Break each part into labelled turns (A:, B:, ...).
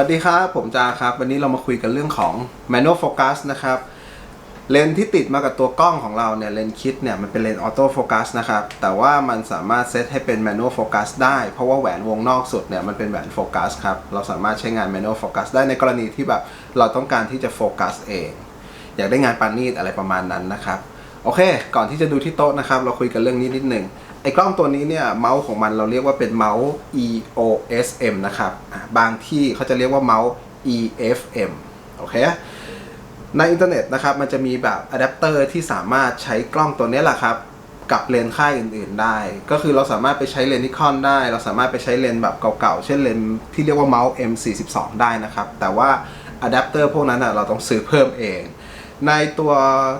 A: วัสดีครับ ผมจาครับ วันนี้เรามาคุยกันเรื่องของ manual focus นะครับ เลนที่ติดมากับตัวกล้องของเราเนี่ย เลนคิดเนี่ย มันเป็นเลนออโต้โฟกัสนะครับ แต่ว่ามันสามารถเซตให้เป็น manual focus ได้ เพราะว่าแหวนวงนอกสุดเนี่ย มันเป็นแหวนโฟกัสครับ เราสามารถใช้งาน manual focus ได้ในกรณีที่แบบเราต้องการที่จะโฟกัสเอง อยากได้งานปานีตอะไรประมาณนั้นนะครับ โอเค ก่อนที่จะดูที่โต๊ะนะครับ เราคุยกันเรื่องนี้นิดหนึ่ง ไอ้กล้องตัวนี้เนี่ยเมาส์ของมันเราเรียกว่าเป็นเมาส์ EOSM นะครับ บางที่เขาจะเรียกว่าเมาส์ EFM โอเค ในอินเทอร์เน็ตนะครับมันจะมีแบบอะแดปเตอร์ที่สามารถใช้กล้องตัวนี้แหละครับ กับเลนส์ค่ายอื่นๆได้ ก็คือเราสามารถไปใช้เลนส์นิคอนได้ เราสามารถไปใช้เลนส์แบบเก่าๆ เช่นเลนส์ที่เรียกว่าเมาส์ M42 ได้นะครับ แต่ว่าอะแดปเตอร์พวกนั้นเราต้องซื้อเพิ่มเองในตัว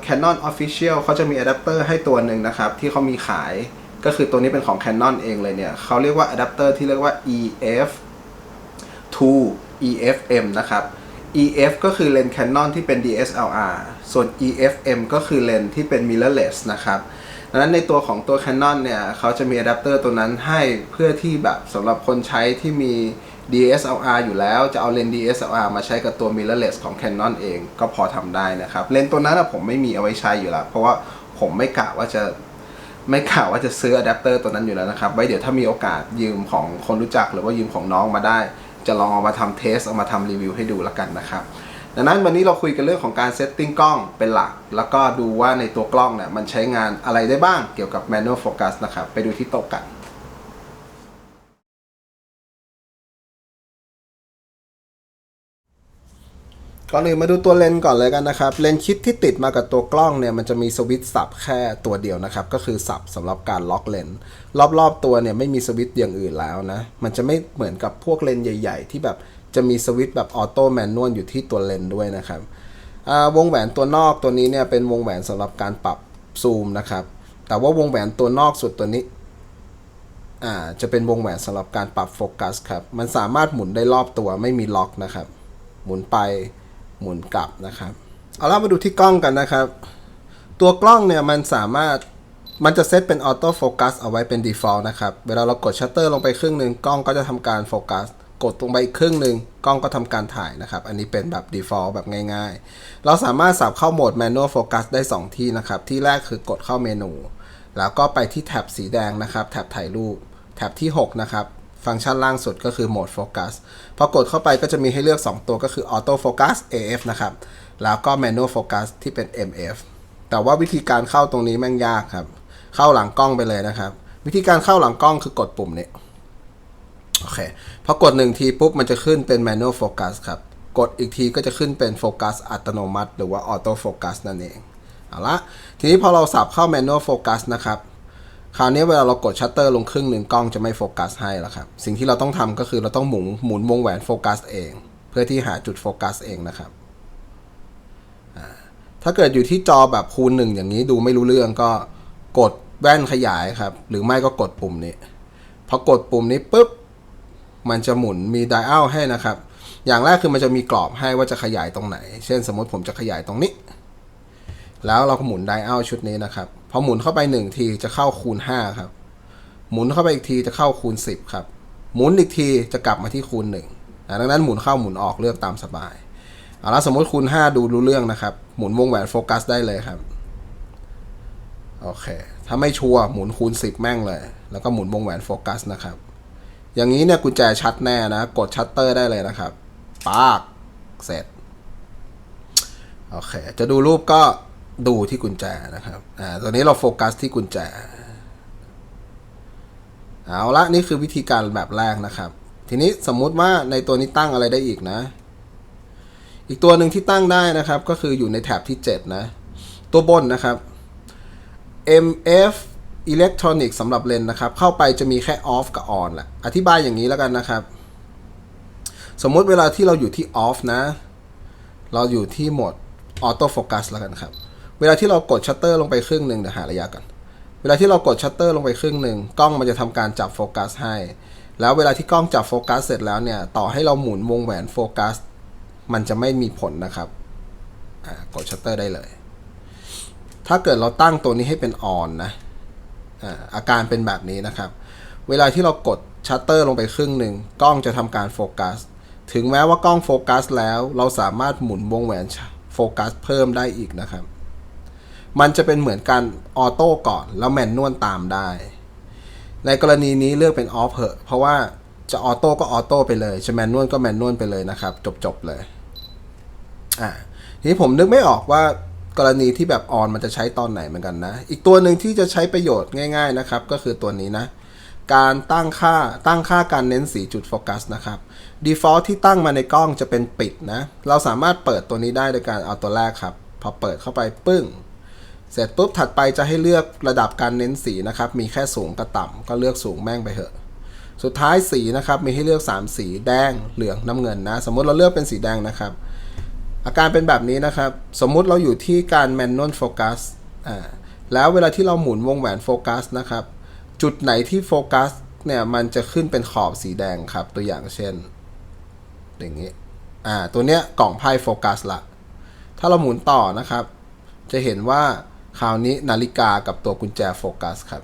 A: Canon Official เขาจะมีอะแดปเตอร์ให้ตัวหนึ่งนะครับ ที่เขามีขาย ก็คือตัวนี้เป็นของ Canon เองเลยเนี่ยเขาเรียกว่าอะแดปเตอร์ที่เรียกว่า EF to EFM นะครับ EF ก็คือเลนส์ Canon ที่เป็น DSLR ส่วน EFM ก็คือเลนส์ที่เป็น mirrorless นะครับดังนั้นในตัวของตัว Canon เนี่ยเขาจะมีอะแดปเตอร์ตัวนั้นให้เพื่อที่แบบสำหรับคนใช้ที่มี DSLR อยู่แล้วจะเอาเลนส์ DSLR มาใช้กับตัว mirrorless ของ Canon เองก็พอทำได้นะครับ เลนส์ตัวนั้นผมไม่มีเอาไว้ใช้อยู่แล้ว เพราะว่าผมไม่กะว่าจะ ไม่ข่าวว่าจะซื้ออะแดปเตอร์ตัวนั้นอยู่แล้วนะครับ ไว้เดี๋ยวถ้ามีโอกาสยืมของคนรู้จักหรือว่ายืมของน้องมาได้ จะลองเอามาทำเทส เอามาทำรีวิวให้ดูแล้วกันนะครับดังนั้นวันนี้เราคุยกันเรื่องของการเซตติ้งกล้องเป็นหลัก แล้วก็ดูว่าในตัวกล้องเนี่ยมันใช้งานอะไรได้บ้างเกี่ยวกับ manual focus นะครับ ไปดูที่โต๊ะกัน ก่อนอื่นมาดูตัวเลนส์ก่อนเลยกันนะครับ เลนส์คิดที่ติดมากับตัวกล้องเนี่ยมันจะมีสวิตช์สับแค่ตัวเดียวนะครับ ก็คือสับสำหรับการล็อกเลนส์รอบๆตัวเนี่ยไม่มีสวิตช์อย่างอื่นแล้วนะ มันจะไม่เหมือนกับพวกเลนส์ใหญ่ ๆ ที่แบบจะมีสวิตช์แบบออโต้แมนนวลอยู่ที่ตัวเลนส์ด้วยนะครับวงแหวนตัวนอกตัวนี้เนี่ยเป็นวงแหวนสำหรับการปรับซูมนะครับ แต่ว่าวงแหวนตัวนอกสุดตัวนี้จะเป็นวงแหวนสำหรับการปรับโฟกัสครับ มันสามารถหมุนได้รอบตัวไม่มีล็อกนะครับ หมุนไป หมุนกลับนะครับ เอาล่ะมาดูที่กล้องกันนะครับ ตัวกล้องเนี่ยมันสามารถมันจะเซตเป็นออโต้โฟกัสเอาไว้เป็น default นะครับ เวลาเรากดชัตเตอร์ลงไปครึ่งหนึ่งกล้องก็จะทำการโฟกัส กดลงไปอีกครึ่งหนึ่งกล้องก็ทำการถ่ายนะครับ อันนี้เป็นแบบ default แบบง่ายๆ เราสามารถสับเข้าโหมด manual focus ได้ 2 ที่นะครับ ที่แรกคือกดเข้าเมนู แล้วก็ไปที่แท็บสีแดงนะครับ แท็บถ่ายรูป แท็บที่ 6 นะครับ ฟังก์ชันล่างสุดก็คือโหมดโฟกัสพอกดเข้าไปก็จะมีให้เลือก 2 ตัวก็คือ Auto Focus AF นะครับ แล้วก็ Manual Focus ที่เป็น MF แต่ว่าวิธีการเข้าตรงนี้แม่งยากครับ เข้าหลังกล้องไปเลยนะครับ วิธีการเข้าหลังกล้องคือกดปุ่มนี้โอเคพอกดหนึ่งทีปุ๊บมันจะขึ้นเป็น manual focus ครับ กดอีกทีก็จะขึ้นเป็นโฟกัสอัตโนมัติ หรือว่า auto focus นั่นเองเอาละทีนี้พอเราสับเข้า manual focus นะครับ คราวนี้เวลาเรากดชัตเตอร์ลงครึ่งหนึ่งกล้องจะไม่โฟกัสให้แล้วครับ สิ่งที่เราต้องทำก็คือเราต้องหมุนหมุนวงแหวนโฟกัสเอง เพื่อที่หาจุดโฟกัสเองนะครับ ถ้าเกิดอยู่ที่จอแบบคูณหนึ่งอย่างนี้ดูไม่รู้เรื่องก็กดแว่นขยายครับ หรือไม่ก็กดปุ่มนี้พอกดปุ่มนี้ปุ๊บมันจะหมุนมีไดอัลให้นะครับ อย่างแรกคือมันจะมีกรอบให้ว่าจะขยายตรงไหน เช่นสมมติผมจะขยายตรงนี้ แล้วเราก็หมุนไดอัลชุดนี้นะครับ อหมุนเข้าไปหนึ่งทีจะเข้าคูณ5ครับ หมุนเข้าไปอีกทีจะเข้าคูณ10ครับ หมุนอีกทีจะกลับมาที่คูณ1อะดังนั้นหมุนเข้าหมุนออกเลือกตามสบายเอาละสมมติคูณ5ดูรู้เรื่องนะครับ หมุนวงแหวนโฟกัสได้เลยครับ โอเค ถ้าไม่ชัวร์หมุนคูณ10แม่งเลย แล้วก็หมุนวงแหวนโฟกัสนะครับ อย่างนี้เนี่ยกุญแจชัดแน่นะ กดชัตเตอร์ได้เลยนะครับ ปาก เสร็จ โอเค จะดูรูปก็ ดูที่กุญแจนะครับ อ่าตัวนี้เราโฟกัสที่กุญแจ เอาละนี่คือวิธีการแบบแรกนะครับ ทีนี้สมมุติว่าในตัวนี้ตั้งอะไรได้อีกนะ อีกตัวหนึ่งที่ตั้งได้นะครับ ก็คืออยู่ในแถบที่ 7 นะ ตัวบนนะครับ MF Electronic สำหรับเลนนะครับ เข้าไปจะมีแค่ off กับ on แหละ อธิบายอย่างนี้แล้วกันนะครับ สมมุติเวลาที่เราอยู่ที่ off นะ เราอยู่ที่โหมด auto focus แล้วกันครับ เวลาที่เรากดชัตเตอร์ลงไปครึ่งหนึ่งเดี๋ยวหาระยะกันเวลาที่เรากดชัตเตอร์ลงไปครึ่งหนึ่งกล้องมันจะทำการจับโฟกัสให้ แล้วเวลาที่กล้องจับโฟกัสเสร็จแล้วเนี่ย ต่อให้เราหมุนวงแหวนโฟกัส มันจะไม่มีผลนะครับกดชัตเตอร์ได้เลย ถ้าเกิดเราตั้งตัวนี้ให้เป็น on นนะอาอาการเป็นแบบนี้นะครับ เวลาที่เรากดชัตเตอร์ลงไปครึ่งหนึ่งกล้องจะทำการโฟกัส ถึงแม้ว่ากล้องโฟกัสแล้ว เราสามารถหมุนวงแหวนโฟกัสเพิ่มได้อีกนะครับ มันจะเป็นเหมือนการออโต้ก่อน แล้วแมนนวลตามได้ ในกรณีนี้เลือกเป็นออฟเหอะเพราะว่าจะออโต้ก็ออโต้ไปเลย จะแมนนวลก็แมนนวลไปเลยนะครับ จบๆเลยอ่าทีนี้ผมนึกไม่ออกว่ากรณีที่แบบออนมันจะใช้ตอนไหนเหมือนกันนะ อีกตัวหนึ่งที่จะใช้ประโยชน์ง่าย ๆนะครับ ก็คือตัวนี้นะ การตั้งค่าตั้งค่าการเน้นสีจุดโฟกัสนะครับ default ที่ตั้งมาในกล้องจะเป็นปิดนะ เราสามารถเปิดตัวนี้ได้โดยการเอาตัวแรกครับ พอเปิดเข้าไปปึ้ง เสร็จปุ๊บถัดไปจะให้เลือกระดับการเน้นสีนะครับ มีแค่สูงกับต่ำก็เลือกสูงแม่งไปเถอะ สุดท้ายสีนะครับมีให้เลือก 3 สีแดงเหลืองน้ำเงินนะ สมมุติเราเลือกเป็นสีแดงนะครับ อาการเป็นแบบนี้นะครับ สมมุติเราอยู่ที่การแมนนวลโฟกัสอ่าแล้วเวลาที่เราหมุนวงแหวนโฟกัสนะครับ จุดไหนที่โฟกัสเนี่ยมันจะขึ้นเป็นขอบสีแดงครับ ตัวอย่างเช่น อย่างนี้อ่าตัวเนี้ยกล่องไพ่โฟกัสละถ้าเราหมุนต่อนะครับ จะเห็นว่า คราวนี้นาฬิกากับตัวกุญแจโฟกัสครับ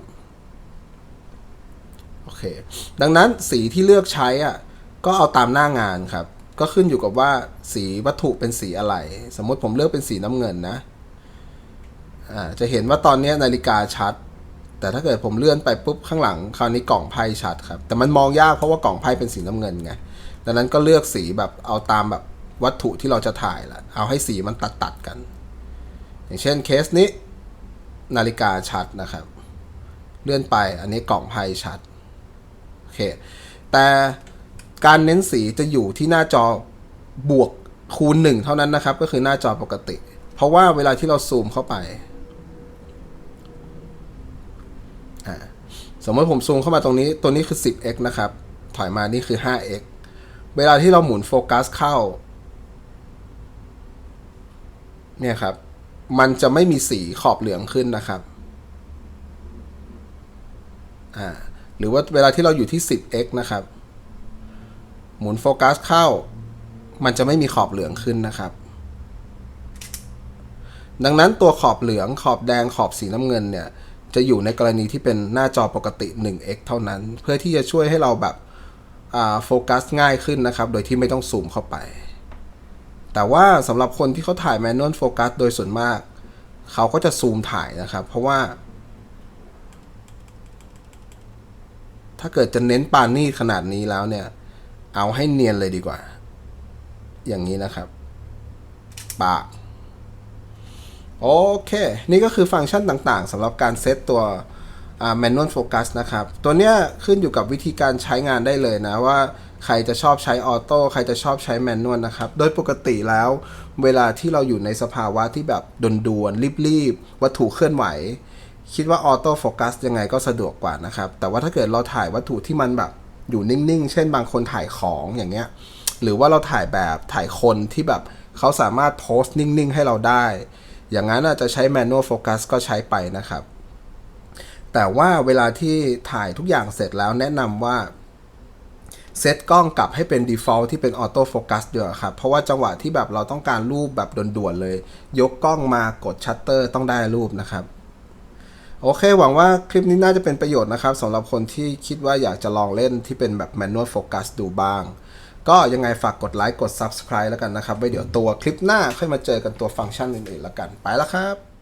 A: โอเค ดังนั้นสีที่เลือกใช้อะก็เอาตามหน้างานครับ ก็ขึ้นอยู่กับว่าสีวัตถุเป็นสีอะไร สมมติผมเลือกเป็นสีน้ำเงินนะอ่าจะเห็นว่าตอนนี้นาฬิกาชัด แต่ถ้าเกิดผมเลื่อนไปปุ๊บข้างหลัง คราวนี้กล่องไพ่ชัดครับ แต่มันมองยากเพราะว่ากล่องไพ่เป็นสีน้ำเงินไง ดังนั้นก็เลือกสีแบบเอาตามแบบวัตถุที่เราจะถ่ายละเอาให้สีมันตัดตัดกัน อย่างเช่นเคสนี้ นาฬิกาชัดนะครับ เลื่อนไปอันนี้กล่องไพ่ชัดโอเคแต่การเน้นสีจะอยู่ที่หน้าจอบวกคูณหนึ่งเท่านั้นนะครับ ก็คือหน้าจอปกติ เพราะว่าเวลาที่เราซูมเข้าไปสมมติผมซูมเข้ามาตรงนี้ตัวนี้คือ 10x นะครับ ถอยมานี่คือ 5x เวลาที่เราหมุนโฟกัสเข้า เนี่ยครับ มันจะไม่มีสีขอบเหลืองขึ้นนะครับอ่าหรือว่าเวลาที่เราอยู่ที่ 10x นะครับ หมุนโฟกัสเข้า มันจะไม่มีขอบเหลืองขึ้นนะครับ ดังนั้นตัวขอบเหลืองขอบแดงขอบสีน้ำเงินเนี่ย จะอยู่ในกรณีที่เป็นหน้าจอปกติ 1x เท่านั้น เพื่อที่จะช่วยให้เราแบบโฟกัสง่ายขึ้นนะครับ โดยที่ไม่ต้องซูมเข้าไป แต่ว่าสำหรับคนที่เขาถ่ายแมนนวลโฟกัสโดยส่วนมาก เขาก็จะซูมถ่ายนะครับ เพราะว่า ถ้าเกิดจะเน้นปานนี่ขนาดนี้แล้วเนี่ย เอาให้เนียนเลยดีกว่า อย่างนี้นะครับ ปาก โอเค นี่ก็คือฟังก์ชันต่างๆสำหรับการเซตตัว manual focus นะครับ ตัวเนี้ยขึ้นอยู่กับวิธีการใช้งานได้เลยนะว่าใครจะชอบใช้ออโต้ใครจะชอบใช้แมนนวลนะครับ โดยปกติแล้ว เวลาที่เราอยู่ในสภาวะที่แบบด่วนๆรีบๆวัตถุเคลื่อนไหว คิดว่าออโต้โฟกัสยังไงก็สะดวกกว่านะครับ แต่ว่าถ้าเกิดเราถ่ายวัตถุที่มันแบบอยู่นิ่งๆ เช่นบางคนถ่ายของอย่างเงี้ยหรือว่าเราถ่ายแบบถ่ายคนที่แบบเขาสามารถโพสต์นิ่งๆ ให้เราได้ อย่างนั้นอาจจะใช้ manual focus ก็ใช้ไปนะครับ แต่ว่าเวลาที่ถ่ายทุกอย่างเสร็จแล้วแนะนำว่าเซตกล้องกลับให้เป็น default ที่เป็น auto focus เดียวครับ เพราะว่าจังหวะที่แบบเราต้องการรูปแบบด่วนๆเลย ยกกล้องมากดชัตเตอร์ต้องได้รูปนะครับ โอเค หวังว่าคลิปนี้น่าจะเป็นประโยชน์นะครับสำหรับคนที่คิดว่าอยากจะลองเล่นที่เป็นแบบ manual focus ดูบ้าง ก็ยังไงฝากกดไลค์กด subscribe แล้วกันนะครับ ไว้เดี๋ยวตัวคลิปหน้าค่อยมาเจอกันตัวฟังก์ชันอื่นๆแล้วกัน ไปแล้วครับ